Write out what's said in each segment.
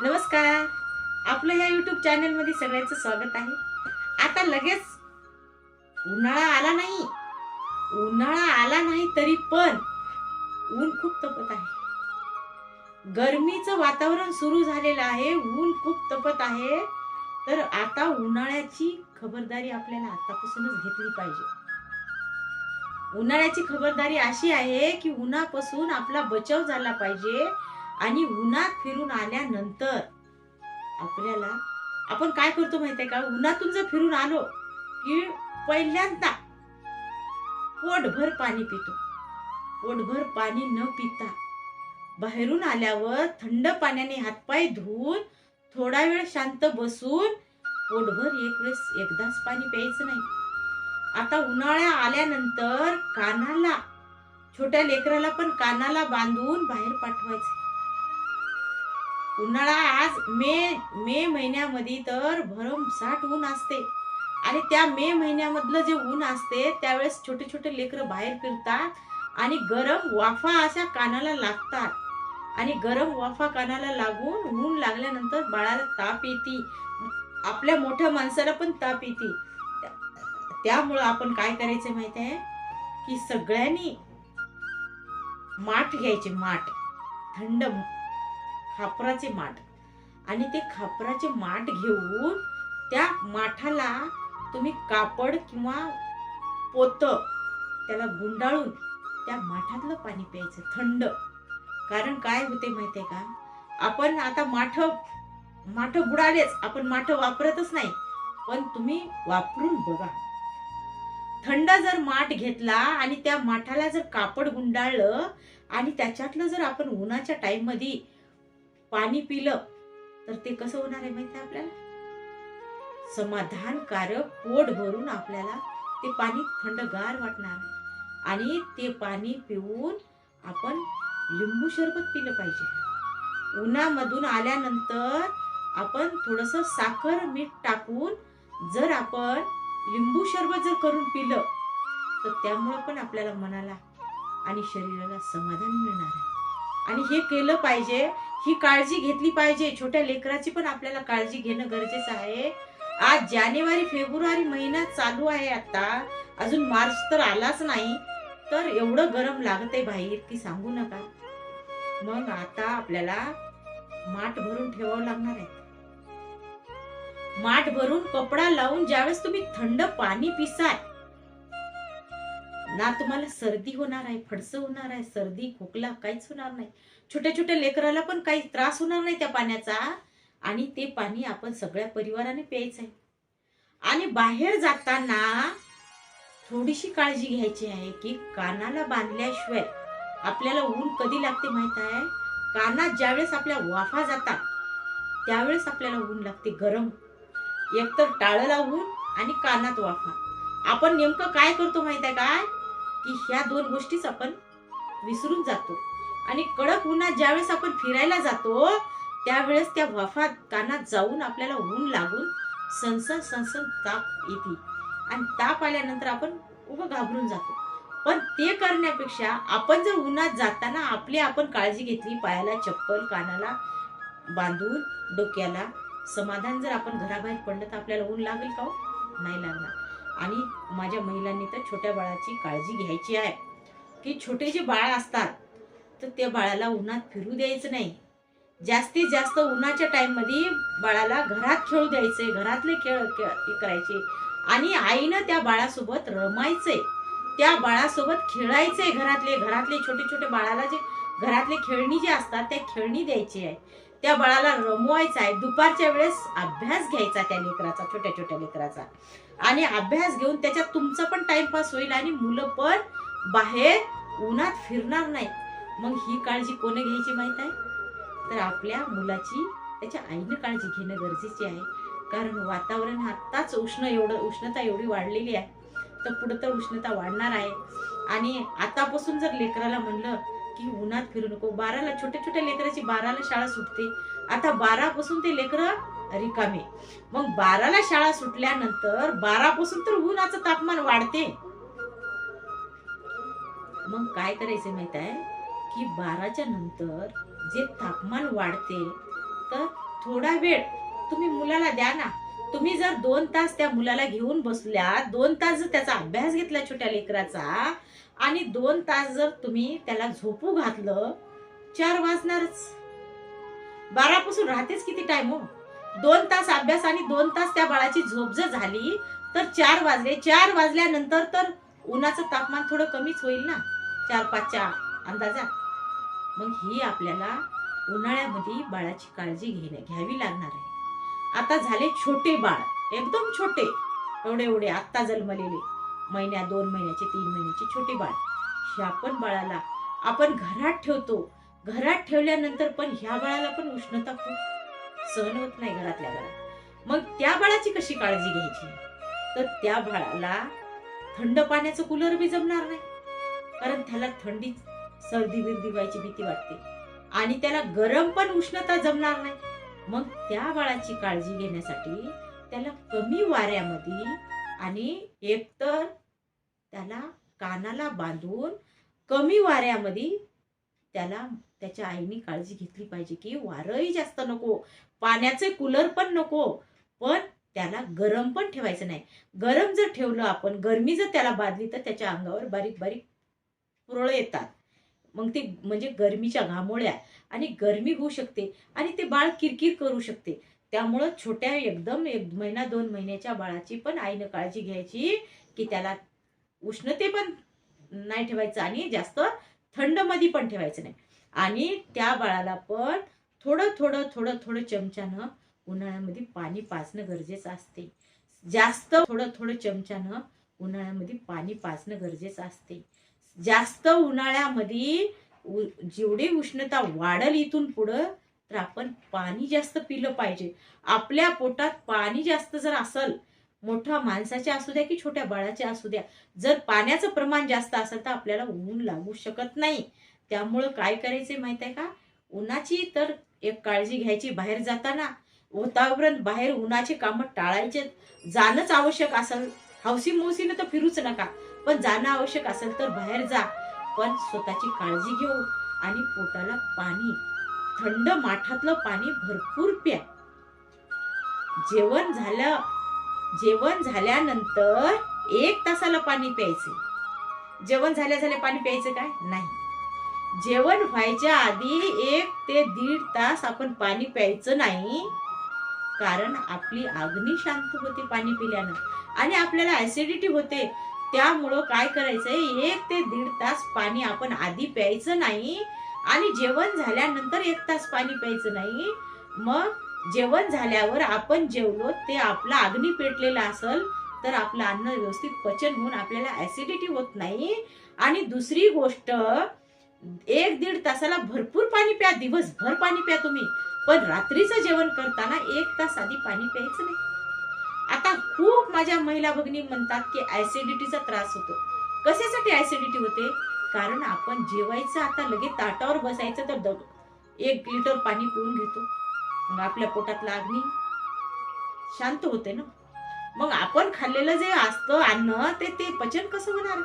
नमस्कार. आपलं या युट्यूब चॅनलमध्ये सगळ्यांचं स्वागत आहे. आता लगेच उन्हाळा आला नाही. उन्हाळा आला नाही तरी पण ऊन खूप तपत आहे. गरमीचं वातावरण सुरू झालेलं आहे. ऊन खूप तपत आहे. तर आता उन्हाळ्याची खबरदारी आपल्याला आतापासूनच घेतली पाहिजे. उन्हाळ्याची खबरदारी अशी आहे की उन्हापासून आपला बचाव झाला पाहिजे. आणि उन्हात फिरून आल्यानंतर आपल्याला आपण काय करतो माहितीये का? उन्हातून जर फिरून आलो की पहिल्यांदा पोटभर पाणी पितो. पोटभर पाणी न पिता बाहेरून आल्यावर थंड पाण्याने हातपाय धुवून थोडा वेळ शांत बसून पोटभर एक वेळेस एकदाच पाणी प्यायचं नाही. आता उन्हाळ्या आल्यानंतर कानाला छोट्या लेकराला पण कानाला बांधून बाहेर पाठवायचं उन्हाळा आज मे मे महिन्यामध्ये तर भरमसाठ ऊन असते. आणि त्या मे महिन्यामधलं जे ऊन असते त्यावेळेस छोटे छोटे लेकरं बाहेर फिरतात आणि गरम वाफा अशा कानाला लागतात. आणि गरम वाफा कानाला लागून ऊन लागल्यानंतर बाळाला ताप येते. आपल्या मोठ्या माणसाला पण ताप येते. त्यामुळं आपण काय करायचं माहीत आहे? की सगळ्यांनी माठ घ्यायचे माठ. थंड खापराचे माठ. आणि ते खापराचे माठ घेऊन त्या माठाला तुम्ही कापड किंवा पोत त्याला गुंडाळून त्या माठातलं पाणी प्यायचं थंड. कारण काय होते माहिती आहे का? आपण आता माठ माठ बुडालेच आपण माठ वापरतच नाही. पण तुम्ही वापरून बघा. थंड जर माठ घेतला आणि त्या माठाला जर कापड गुंडाळलं आणि त्याच्यातलं जर आपण उन्हाच्या टाईममध्ये पाणी पिलं तर ते कसं होणार आहे माहिती आहे आपल्याला? समाधानकारक पोट भरून आपल्याला ते पाणी थंडगार वाटणार आहे. आणि ते पाणी पिऊन आपण लिंबू सरबत पिलं पाहिजे. उन्हामधून आल्यानंतर आपण थोडस साखर मीठ टाकून जर आपण लिंबू सरबत जर करून पिलं तर त्यामुळं पण आपल्याला मनाला आणि शरीराला समाधान मिळणार आहे. आणि हे केलं पाहिजे ही काळजी घेतली पाहिजे. छोट्या लेकराची पण आपल्याला काळजी घेणं गरजेचं आहे. आज जानेवारी फेब्रुवारी महिना चालू आहे आता. अजून मार्च तर आलाच नाही. तर एवढं गरम लागत आहे बाहेर की सांगू नका. मग आता आपल्याला माठ भरून ठेवावं लागणार आहे. माठ भरून कपडा लावून ज्यावेळेस तुम्ही थंड पाणी पिसाल ना तुम्हाला सर्दी होणार आहे फडसं होणार आहे सर्दी खोकला काहीच होणार नाही. छोट्या छोट्या लेकराला पण काही त्रास होणार नाही त्या पाण्याचा. आणि ते पाणी आपण सगळ्या परिवाराने प्यायचं आहे. आणि बाहेर जाताना थोडीशी काळजी घ्यायची आहे की कानाला बांधल्याशिवाय आपल्याला ऊन कधी लागते माहीत आहे? कानात ज्यावेळेस आपल्या वाफा जातात त्यावेळेस आपल्याला ऊन लागते गरम. एकतर टाळला ऊन आणि कानात वाफा. आपण नेमकं काय करतो माहीत आहे काय की ह्या दोन गोष्टीच आपण विसरून जातो. आणि कडक उन्हात ज्यावेळेस आपण फिरायला जातो त्यावेळेस त्या वाफात कानात जाऊन आपल्याला ऊन लागून सनसन सनसन ताप येते. आणि ताप आल्यानंतर आपण उभं घाबरून जातो. पण ते करण्यापेक्षा आपण जर उन्हात जाताना आपली आपण काळजी घेतली पायाला चप्पल कानाला बांधून डोक्याला समाधान जर आपण घराबाहेर पडलं तर आपल्याला ऊन लागेल का हो? नाही लागणार. आणि माझ्या महिलांनी तर छोट्या बाळाची काळजी घ्यायची आहे. की छोटे जे बाळ असतात तर त्या बाळाला उन्हात फिरू द्यायचं नाही. जास्तीत जास्त उन्हाच्या टाईममध्ये बाळाला घरात खेळू द्यायचे घरातले खेळ खेळ- हे करायचे. आणि आईनं त्या बाळासोबत रमायचंय त्या बाळासोबत खेळायचंय घरातले घरातले छोटे छोटे बाळाला जे घरातले खेळणी जे असतात त्या खेळणी द्यायची आहे. त्या बाळाला रमवायचं आहे. दुपारच्या वेळेस अभ्यास घ्यायचा त्या लेकराचा छोट्या छोट्या लेकराचा. आणि अभ्यास घेऊन त्याच्यात तुमचा पण टाइमपास होईल आणि मुलं पण बाहेर उन्हात फिरणार नाही मग ही काळजी कोणी घ्यायची माहीत आहे? तर आपल्या मुलाची त्याच्या आईनं काळजी घेणं गरजेचे आहे. कारण वातावरण आत्ताच उष्ण एवढं उष्णता एवढी वाढलेली आहे. तर पुढं तर उष्णता वाढणार आहे. आणि आतापासून जर लेकराला म्हणलं की उन्हात फिरू नको. बाराला छोट्या छोट्या लेकराची बाराला शाळा सुटते. आता बारापासून ते लेकरं रिकामे. मग बाराला शाळा सुटल्यानंतर बारापासून तर उन्हाचं तापमान वाढते. मग काय करायचं माहीत आहे? की बाराच्या नंतर जे तापमान वाढते तर थोडा वेळ तुम्ही मुलाला द्या ना. तुम्ही जर दोन तास त्या मुलाला घेऊन बसल्या दोन तास जर त्याचा अभ्यास घेतला छोट्या लेकराचा आणि दोन तास जर तुम्ही त्याला झोपू घातलं चार वाजणारच. बारापासून राहतेच किती टाइम हो? दोन तास अभ्यास आणि दोन तास त्या बाळाची झोप जर झाली तर चार वाजले. चार वाजल्यानंतर तर उन्हाचं तापमान थोडं कमीच होईल ना? चार पाचच्या अंदाजात मग ही आपल्याला उन्हाळ्यामध्ये बाळाची काळजी घेणे घ्यावी लागणार आहे. आता झाले छोटे बाळ एकदम छोटे. एवढे एवढे आत्ता जन्मलेले. महिन्या दोन महिन्याचे तीन महिन्याचे छोटे बाळ. ह्या पण बाळाला आपण घरात ठेवतो. घरात ठेवल्यानंतर पण ह्या बाळाला पण उष्णता खूप सहन होत नाही घरातल्या घरात मग त्या बाळाची कशी काळजी घ्यायची? तर त्या बाळाला थंड पाण्याचं कूलर बी जमणार नाही. कारण त्याला थंडी सर्दी बिर्दी व्हायची भीती वाटते. आणि त्याला गरम पण उष्णता जमणार नाही. मग त्या बाळाची काळजी घेण्यासाठी त्याला कमी वाऱ्यामध्ये आणि एकतर त्याला कानाला बांधून कमी वाऱ्यामध्ये त्याला त्याच्या आईने काळजी घेतली पाहिजे की वारंही जास्त नको. पाण्याचे कूलर पण नको पण त्याला गरम पण ठेवायचं नाही. गरम जर ठेवलं आपण गरमी जर त्याला बांधली तर त्याच्या अंगावर बारीक बारीक पुरळ येतात. मग ते म्हणजे गरमीच्या घामोळ्या आणि गरमी होऊ शकते आणि ते बाळ किरकिर करू शकते. त्यामुळं छोट्या एकदम एक महिना दोन महिन्याच्या बाळाची पण आईनं काळजी घ्यायची की त्याला उष्णते पण नाही ठेवायचं आणि जास्त थंडमध्ये पण ठेवायचं नाही. आणि त्या बाळाला पण थोडं थोडं थोडं थोडं चमच्यानं उन्हाळ्यामध्ये पाणी पाजणं गरजेचं असते. जास्त थोडं थोडं चमच्यानं उन्हाळ्यामध्ये पाणी पाजणं गरजेचं असते. जास्त उन्हाळ्यामध्ये उ- जेवढी उष्णता वाढल इथून पुढं तर आपण पाणी जास्त पिलं पाहिजे. आपल्या पोटात पाणी जास्त जर असल मोठ्या माणसाच्या असू द्या की छोट्या बाळाच्या असू द्या जर पाण्याचं प्रमाण जास्त असेल तर आपल्याला ऊन लागू शकत नाही. त्यामुळं काय करायचे माहीत आहे का? उन्हाची तर एक काळजी घ्यायची बाहेर जाताना. वातावरण बाहेर उन्हाचे कामं टाळायचे. जाणंच आवश्यक असेल. हौसी मौसीनं तर फिरूच नका. पण जाणं आवश्यक असेल तर बाहेर जा. पण स्वतःची काळजी घेऊ आणि पोटाला पाणी थंड माठातलं पाणी भरपूर प्या. जेवण झालं जेवण झाल्यानंतर एक तासाला पाणी प्यायचे. जेवण झाल्या झाल्या पाणी प्यायचं काय? नाही. जेवण व्हायच्या आधी एक ते दीड तास आपण पाणी प्यायचं नाही. कारण आपली अग्नी शांत होते पाणी पिल्यानं. आणि आपल्याला ऍसिडिटी होते. त्यामुळं काय करायचंय? एक ते दीड तास पाणी आपण आधी प्यायचं नाही आणि जेवण झाल्यानंतर एक तास पाणी प्यायचं नाही. मग जेवण झाल्यावर आपण जेवलो ते आपला अग्नी पेटलेला असल तर आपलं अन्न व्यवस्थित पचन होऊन आपल्याला ऍसिडिटी होत नाही. आणि दुसरी गोष्ट एक दीड तासाला भरपूर पाणी प्या दिवसभर पाणी प्या तुम्ही. पण रात्रीचं जेवण करताना एक तास आधी पाणी प्यायचं नाही. आता खूप माझ्या महिला भगिनी म्हणतात की ऍसिडिटीचा त्रास होतो. कशासाठी ऍसिडिटी होते? कारण आपण जेवायचं आता लगेच ताटावर बसायचं तर दग एक लिटर पाणी पिऊन घेतो. मग आपल्या पोटातला अग्नी शांत होते ना? मग आपण खाल्लेलं जे असतं अन्न ते ते पचन कसं होणार?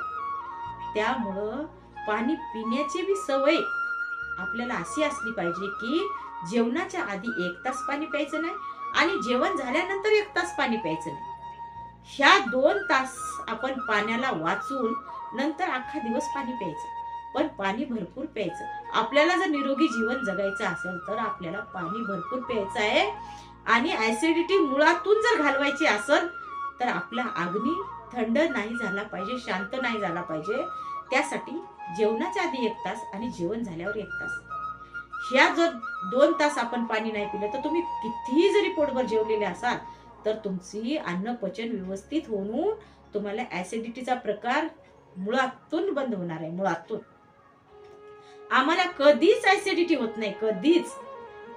त्यामुळं पाणी पिण्याची बी सवय आपल्याला अशी असली पाहिजे की जेवणाच्या आधी एक तास पाणी प्यायचं नाही आणि जेवण झाल्यानंतर एक तास पाणी प्यायचं नाही. ह्या दोन तास आपण पाण्याला वाचून नंतर अख्खा दिवस पाणी प्यायचं. पण पाणी भरपूर प्यायचं. आपल्याला जर निरोगी जीवन जगायचं असेल तर आपल्याला पाणी भरपूर प्यायचं आहे. आणि ऍसिडिटी मुळातून जर घालवायची असेल तर आपला अग्नी थंड नाही झाला पाहिजे शांत नाही झाला पाहिजे. त्यासाठी जेवणाच्या आधी एक तास आणि जेवण झाल्यावर एक तास. ह्या जर दोन तास आपण पाणी नाही पिलं तर तुम्ही कितीही जरी पोटभर जेवलेले असाल तर तुमची अन्न पचन व्यवस्थित होऊन तुम्हाला ऍसिडिटीचा प्रकार मुळातून बंद होणार आहे मुळातून. आम्हाला कधीच ऍसिडिटी होत नाही कधीच.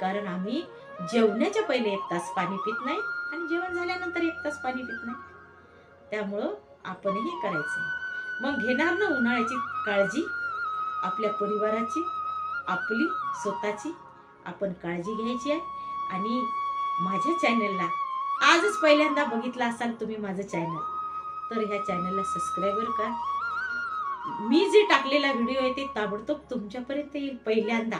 कारण आम्ही जेवण्याच्या पहिले एक तास पाणी पित नाही आणि जेवण झाल्यानंतर एक तास पाणी पित नाही. त्यामुळं आपणही करायचं. मग घेणार ना उन्हाळ्याची काळजी? आपल्या परिवाराची? आपली स्वतःची आपण काळजी घ्यायची आहे. आणि माझ्या चॅनलला आजच पहिल्यांदा बघितला असाल तुम्ही माझं चॅनल तर ह्या चॅनलला सबस्क्राईबर करा. मी जे टाकलेला व्हिडिओ आहे ते ताबडतोब तुमच्यापर्यंत येईल पहिल्यांदा.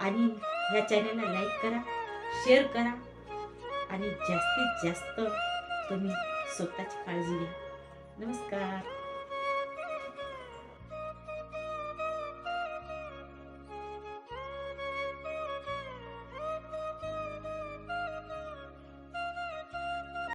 आणि ह्या चॅनलला लाईक करा शेअर करा. आणि जास्तीत जास्त तुम्ही स्वतःची काळजी घ्या. नमस्कार.